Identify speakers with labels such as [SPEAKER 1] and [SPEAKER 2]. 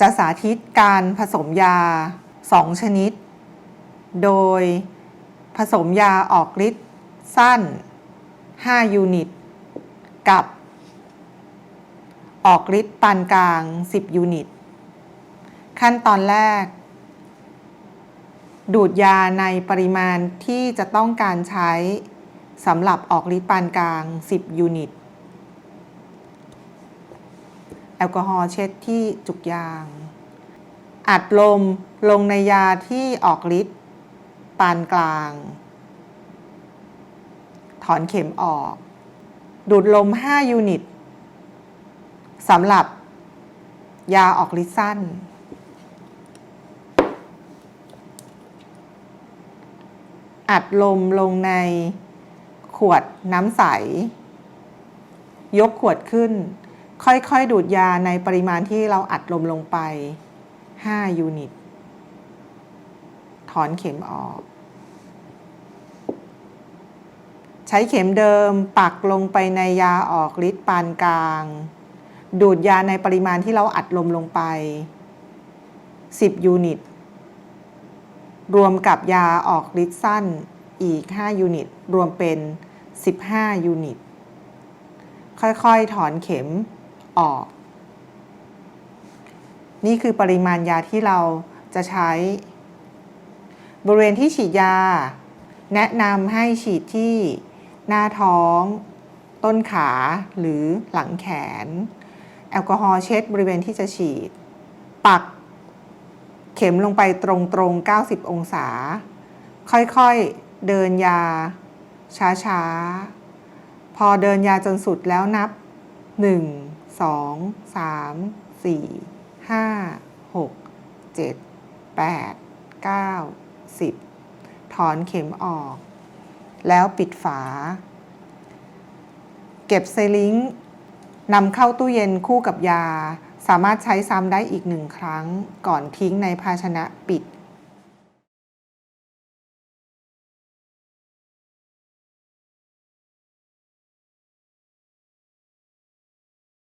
[SPEAKER 1] จะสาธิตการผสมยา 2 ชนิด โดยผสมยาออกฤทธิ์สั้น 5 ยูนิต กับ ออกฤทธิ์ปานกลาง 10 ยูนิต ขั้นตอนแรก ดูดยาในปริมาณที่จะต้องการใช้สำหรับออกฤทธิ์ปานกลาง 10 ยูนิต แอ ลกอฮอล์เช็ดที่จุกยาง อัดลมลงในยาที่ออกฤทธิ์ปานกลาง ถอนเข็มออก ดูดลม 5 ยูนิตสำหรับยาออกฤทธิ์สั้น อัดลมลงในขวดน้ำใส ยกขวดขึ้น ค่อยๆ ดูดยาในปริมาณที่เราอัดลมลงไป 5 ยูนิต ถอนเข็มออก ใช้เข็มเดิมปักลงไปในยาออกฤทธิ์ปานกลาง ดูดยาในปริมาณที่เราอัดลมลงไป 10 ยูนิต รวมกับยาออกฤทธิ์สั้นอีก 5 ยูนิต รวมเป็น 15 ยูนิต ค่อย ๆ ถอนเข็ม ออก นี่คือปริมาณยาที่เราจะใช้ บริเวณที่ฉีดยา แนะนำให้ฉีดที่หน้าท้อง ต้นขาหรือหลังแขน แอลกอฮอล์เช็ดบริเวณที่จะฉีด ปักเข็มลงไปตรงๆ 90 องศา ค่อยๆ เดินยา ช้าๆ พอเดินยาจนสุดแล้วนับ 1 2 3 4 5 6 7 8 9 10ถอนเข็มออก แล้วปิดฝา เก็บไซลิงค์นำเข้าตู้เย็นคู่กับยา สามารถใช้ซ้ำได้อีกหนึ่งครั้งก่อนทิ้งในภาชนะปิด